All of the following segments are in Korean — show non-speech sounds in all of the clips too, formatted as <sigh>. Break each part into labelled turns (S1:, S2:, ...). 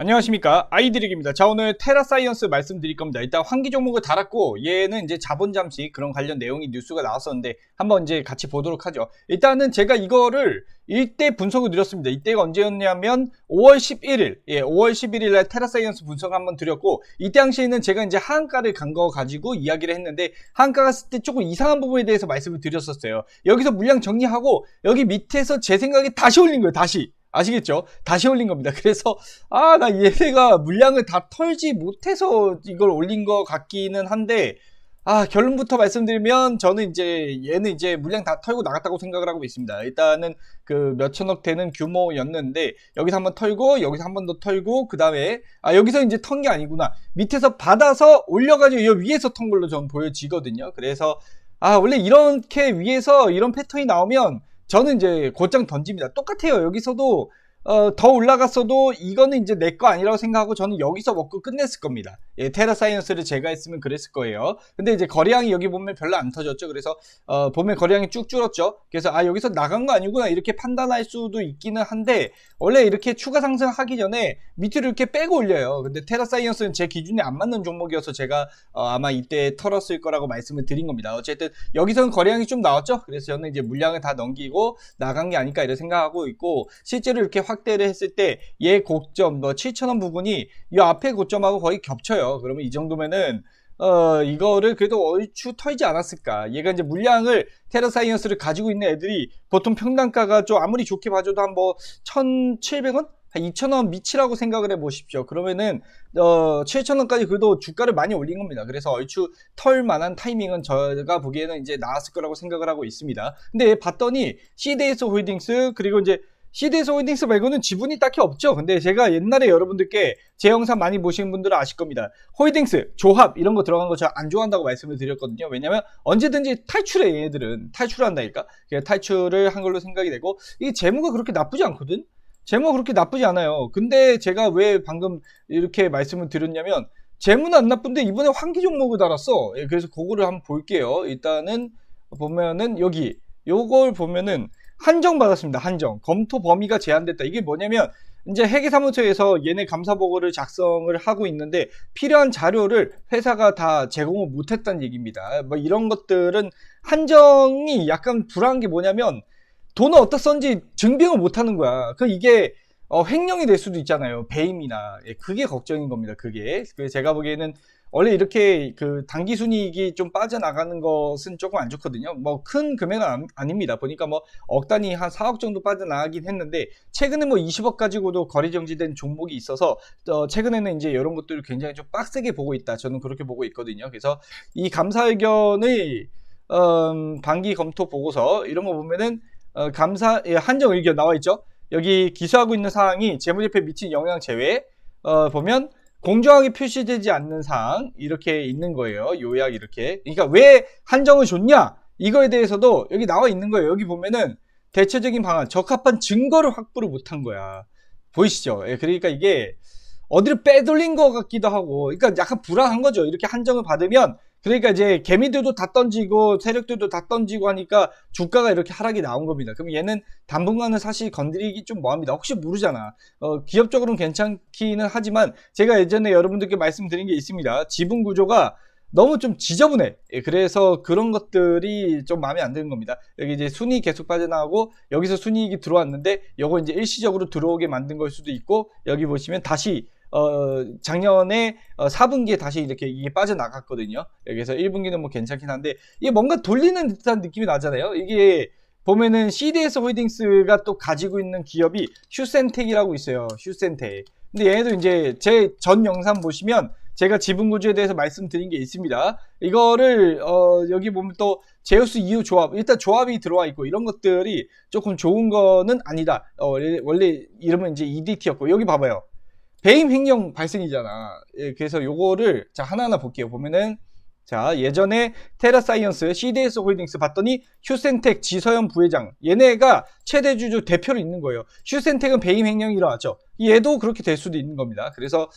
S1: 안녕하십니까. 아이드릭입니다. 자 오늘 테라사이언스 말씀드릴 겁니다. 일단 환기 종목을 달았고 얘는 이제 자본 잠시 그런 관련 내용이 뉴스가 나왔었는데 한번 이제 같이 보도록 하죠. 일단은 제가 이거를 이때 분석을 드렸습니다. 이때가 언제였냐면 5월 11일 예 5월 11일 날 테라사이언스 분석 한번 드렸고 이때 당시에는 제가 이제 하한가를 간 거 가지고 이야기를 했는데 하한가 갔을 때 조금 이상한 부분에 대해서 말씀을 드렸었어요. 여기서 물량 정리하고 여기 밑에서 제 생각에 다시 올린 거예요 다시 아시겠죠? 다시 올린 겁니다. <laughs> 그래서 아 나 얘네가 물량을 다 털지 못해서 이걸 올린 것 같기는 한데 아 결론부터 말씀드리면 저는 이제 얘는 이제 물량 다 털고 나갔다고 생각을 하고 있습니다. 일단은 그 몇천억 되는 규모였는데 여기서 한번 털고 여기서 한 번 더 털고 그 다음에 아 여기서 이제 턴 게 아니구나 밑에서 받아서 올려가지고 이 위에서 턴 걸로 전 보여지거든요. 그래서 아 원래 이렇게 위에서 이런 패턴이 나오면 저는 이제 곧장 던집니다. 똑같아요. 여기서도 어, 더 올라갔어도 이거는 이제 내 거 아니라고 생각하고 저는 여기서 먹고 끝냈을 겁니다. 예, 테라 사이언스를 제가 했으면 그랬을 거예요. 근데 이제 거래량이 여기 보면 별로 안 터졌죠. 그래서 어, 보면 거래량이 쭉 줄었죠. 그래서 아 여기서 나간 거 아니구나 이렇게 판단할 수도 있기는 한데 원래 이렇게 추가 상승하기 전에 밑으로 이렇게 빼고 올려요. 근데 테라 사이언스는 제 기준에 안 맞는 종목이어서 제가 어, 아마 이때 털었을 거라고 말씀을 드린 겁니다. 어쨌든 여기서는 거래량이 좀 나왔죠. 그래서 저는 이제 물량을 다 넘기고 나간 게 아닐까 이렇게 생각하고 있고 실제로 이렇게 확 대를 했을 때 얘 고점 뭐 7천원 부분이 이 앞에 고점하고 거의 겹쳐요. 그러면 이 정도면은 어 이거를 그래도 얼추 털지 않았을까. 얘가 이제 물량을 테라사이언스를 가지고 있는 애들이 보통 평단가가 좀 아무리 좋게 봐줘도 한 뭐 1,700원? 한 2,000원 미치라고 생각을 해 보십시오. 그러면은 어 7,000원까지 그래도 주가를 많이 올린 겁니다. 그래서 얼추 털 만한 타이밍은 제가 보기에는 이제 나왔을 거라고 생각을 하고 있습니다. 근데 봤더니 CDS 홀딩스 그리고 이제 CDS 홀딩스 말고는 지분이 딱히 없죠. 근데 제가 옛날에 여러분들께 제 영상 많이 보신 분들은 아실 겁니다. 홀딩스, 조합 이런 거 들어간 거 제가 안 좋아한다고 말씀을 드렸거든요. 왜냐면 언제든지 탈출해 얘네들은 탈출한다니까. 탈출을 한 걸로 생각이 되고 이 재무가 그렇게 나쁘지 않거든. 재무가 그렇게 나쁘지 않아요. 근데 제가 왜 방금 이렇게 말씀을 드렸냐면 재무는 안 나쁜데 이번에 환기 종목을 달았어. 예, 그래서 그거를 한번 볼게요. 일단은 보면은 여기 요걸 보면은 한정 받았습니다. 한정. 검토 범위가 제한됐다. 이게 뭐냐면 이제 회계사무소에서 얘네 감사 보고를 작성을 하고 있는데 필요한 자료를 회사가 다 제공을 못했다는 얘기입니다. 뭐 이런 것들은 한정이 약간 불안한 게 뭐냐면 돈을 어디다 썼는지 증빙을 못하는 거야. 그 이게 어, 횡령이 될 수도 있잖아요. 배임이나 예, 그게 걱정인 겁니다. 그게 제가 보기에는 원래 이렇게 그 단기 순이익이 좀 빠져나가는 것은 조금 안 좋거든요. 뭐 큰 금액은 아, 닙니다 보니까 뭐 억 단위 한 4억 정도 빠져나가긴 했는데 최근에 뭐 20억 가지고도 거래 정지된 종목이 있어서 어, 최근에는 이제 이런 것들을 굉장히 좀 빡세게 보고 있다. 저는 그렇게 보고 있거든요. 그래서 이 감사 의견의 음, 반기 검토 보고서 이런 거 보면은 어, 감사 예, 한정 의견 나와 있죠. 여기 기소하고 있는 사항이 재무제표에 미친 영향 제외 어, 보면 공정하게 표시되지 않는 사항 이렇게 있는 거예요. 요약 이렇게. 그러니까 왜 한정을 줬냐? 이거에 대해서도 여기 나와 있는 거예요. 여기 보면은 대체적인 방안, 적합한 증거를 확보를 못한 거야. 보이시죠? 예, 그러니까 이게 어디를 빼돌린 것 같기도 하고, 그러니까 약간 불안한 거죠. 이렇게 한정을 받으면 그러니까 이제 개미들도 다 던지고 세력들도 다 던지고 하니까 주가가 이렇게 하락이 나온 겁니다. 그럼 얘는 당분간은 사실 건드리기 좀 뭐합니다. 혹시 모르잖아. 어, 기업적으로는 괜찮기는 하지만 제가 예전에 여러분들께 말씀드린 게 있습니다. 지분 구조가 너무 좀 지저분해. 예, 그래서 그런 것들이 좀 마음에 안 드는 겁니다. 여기 이제 순이 계속 빠져나가고 여기서 순이익이 들어왔는데 이거 이제 일시적으로 들어오게 만든 걸 수도 있고 여기 보시면 다시 어, 작년에 어, 4분기에 다시 이렇게 이게 빠져나갔거든요. 여기서 1분기는 뭐 괜찮긴 한데 이게 뭔가 돌리는 듯한 느낌이 나잖아요. 이게 보면은 CDS 홀딩스가 또 가지고 있는 기업이 슈센텍이라고 있어요. 슈센텍. 근데 얘네도 이제 제 전 영상 보시면 제가 지분 구조에 대해서 말씀드린 게 있습니다. 이거를 어, 여기 보면 또 제우스 이후 조합 일단 조합이 들어와 있고 이런 것들이 조금 좋은 거는 아니다. 어, 원래, 이름은 이제 EDT였고 여기 봐봐요. 배임 횡령 발생이잖아. 예, 그래서 요거를 자 하나하나 볼게요. 보면은 자, 예전에 테라사이언스, CDS 홀딩스 봤더니 휴센텍 지서현 부회장, 얘네가 최대 주주 대표로 있는 거예요. 휴센텍은 배임 횡령이 일어났죠. 얘도 그렇게 될 수도 있는 겁니다. 그래서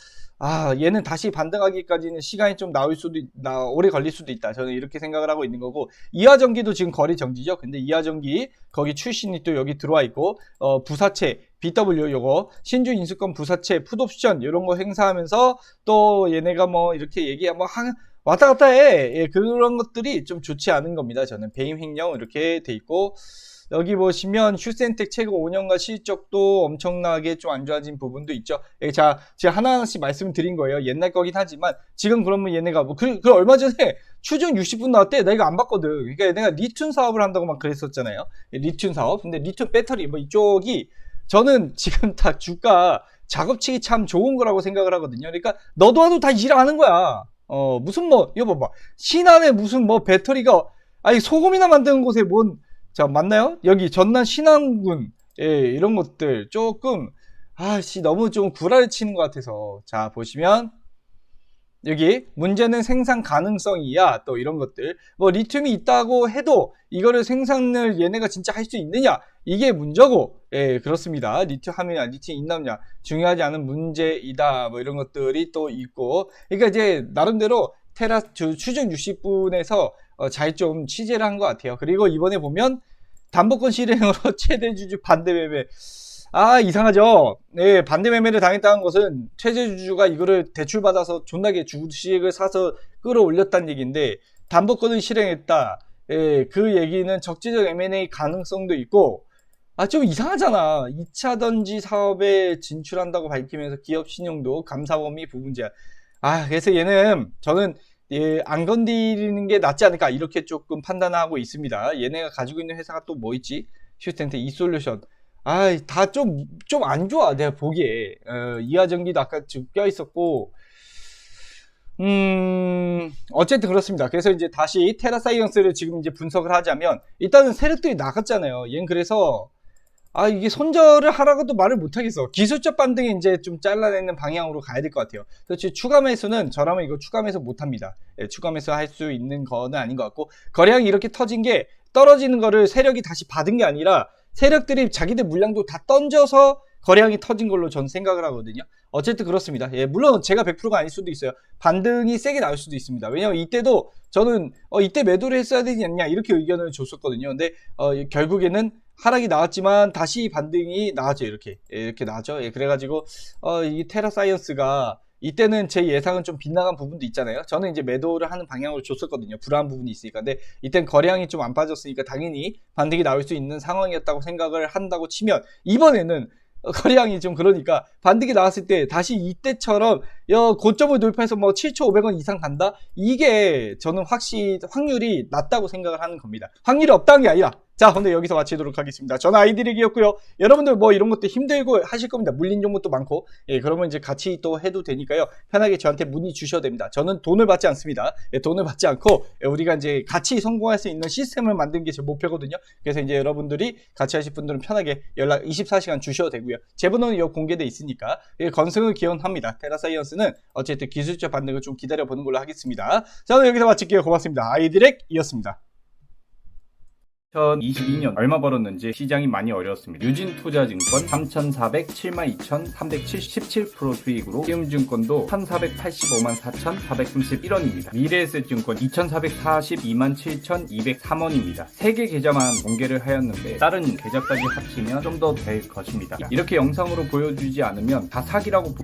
S1: 아, 얘는 다시 반등하기까지는 시간이 좀 나올 수도, 있- 나, 오래 걸릴 수도 있다. 저는 이렇게 생각을 하고 있는 거고, 이하전기도 지금 거래 정지죠. 근데 이하전기, 거기 출신이 또 여기 들어와 있고, 어, 부사채, BW 요거, 신주 인수권 부사채, 풋옵션, 이런 거 행사하면서, 또 얘네가 뭐, 이렇게 얘기하, 뭐, 한, 왔다 갔다 해. 예, 그런 것들이 좀 좋지 않은 겁니다. 저는 배임 횡령 이렇게 돼 있고, 여기 보시면 휴센텍 최고 5년간 실적도 엄청나게 좀 안 좋아진 부분도 있죠. 예, 자, 제가 하나하나씩 말씀을 드린 거예요. 옛날 거긴 하지만 지금 그러면 얘네가 뭐 그, 그 얼마 전에 추정 60분 나왔대. 나 이거 안 봤거든. 그러니까 얘네가 리튬 사업을 한다고 막 그랬었잖아요. 예, 리튬 사업. 근데 리튬 배터리 뭐 이쪽이 저는 지금 다 주가 작업치기 참 좋은 거라고 생각을 하거든요. 그러니까 너도 와도 다 일하는 거야. 어, 무슨 뭐, 이거 봐봐. 신안에 무슨 뭐 배터리가, 아니, 소금이나 만드는 곳에 뭔, 자, 맞나요? 여기 전남 신안군, 예, 이런 것들 조금, 아씨, 너무 좀 구라를 치는 것 같아서. 자, 보시면, 여기, 문제는 생산 가능성이야. 또 이런 것들. 뭐, 리튬이 있다고 해도, 이거를 생산을 얘네가 진짜 할 수 있느냐? 이게 문제고, 예, 그렇습니다. 리튬 하느냐, 리튬 있느냐, 중요하지 않은 문제이다. 뭐 이런 것들이 또 있고. 그러니까 이제, 나름대로 테라 주- 추정 60분에서 어, 잘 좀 취재를 한 것 같아요. 그리고 이번에 보면 담보권 실행으로 <laughs> 최대 주주 반대 매매. 아 이상하죠. 네 반대 매매를 당했다는 것은 최대 주주가 이거를 대출 받아서 존나게 주식을 사서 끌어올렸다는 얘기인데 담보권을 실행했다. 예, 그 얘기는 적재적 M&A 가능성도 있고 아 좀 이상하잖아. 2차 던지 사업에 진출한다고 밝히면서 기업 신용도 감사 범위 부분 제한. 아 그래서 얘는 저는 예, 안 건드리는 게 낫지 않을까 이렇게 조금 판단하고 있습니다. 얘네가 가지고 있는 회사가 또 뭐 있지? 슈텐트 이솔루션. 아, 다 좀 좀 안 좋아 내가 보기에. 어, 이하전기도 아까 좀껴 있었고. 음, 어쨌든 그렇습니다. 그래서 이제 다시 테라사이언스를 지금 이제 분석을 하자면 일단은 세력들이 나갔잖아요. 얘는 그래서 아, 이게 손절을 하라고도 말을 못하겠어. 기술적 반등이 이제 좀 잘라내는 방향으로 가야 될 것 같아요. 그렇지, 추가 매수는 저라면 이거 추가 매수 못합니다. 예, 추가 매수 할 수 있는 거는 아닌 것 같고, 거래량이 이렇게 터진 게 떨어지는 거를 세력이 다시 받은 게 아니라 세력들이 자기들 물량도 다 던져서 거래량이 터진 걸로 전 생각을 하거든요. 어쨌든 그렇습니다. 예, 물론 제가 100%가 아닐 수도 있어요. 반등이 세게 나올 수도 있습니다. 왜냐면 이때도 저는 어, 이때 매도를 했어야 되지 않냐 이렇게 의견을 줬었거든요. 근데 어, 결국에는 하락이 나왔지만 다시 반등이 나왔죠. 이렇게 예, 이렇게 나왔죠. 예, 그래가지고 어, 이 테라 사이언스가 이때는 제 예상은 좀 빗나간 부분도 있잖아요. 저는 이제 매도를 하는 방향으로 줬었거든요. 불안한 부분이 있으니까. 근데 이땐 거래량이 좀 안 빠졌으니까 당연히 반등이 나올 수 있는 상황이었다고 생각을 한다고 치면 이번에는 거래량이 좀 그러니까 반등이 나왔을 때 다시 이때처럼 여 고점을 돌파해서 뭐 7,500원 이상 간다? 이게 저는 확실히 확률이 낮다고 생각을 하는 겁니다. 확률이 없다는 게 아니라 자, 근데 여기서 마치도록 하겠습니다. 저는 아이디렉이었고요. 여러분들 뭐 이런 것도 힘들고 하실 겁니다. 물린 종목도 많고. 예, 그러면 이제 같이 또 해도 되니까요. 편하게 저한테 문의 주셔도 됩니다. 저는 돈을 받지 않습니다. 예, 돈을 받지 않고 예, 우리가 이제 같이 성공할 수 있는 시스템을 만드는 게 제 목표거든요. 그래서 이제 여러분들이 같이 하실 분들은 편하게 연락 24시간 주셔도 되고요. 제 번호는 여기 공개돼 있으니까 예, 건승을 기원합니다. 테라사이언스는 어쨌든 기술적 반등을 좀 기다려 보는 걸로 하겠습니다. 저는 여기서 마칠게요. 고맙습니다. 아이디렉이었습니다.
S2: 2022년 얼마 벌었는지 시장이 많이 어려웠습니다. 유진투자증권 3,400, 72,377% 수익으로 키움증권도 1,485만 4,431원입니다. 미래에셋증권 2,442만 7,203원입니다. 3개 계좌만 공개를 하였는데 다른 계좌까지 합치면 좀 더 될 것입니다. 이렇게 영상으로 보여주지 않으면 다 사기라고 보...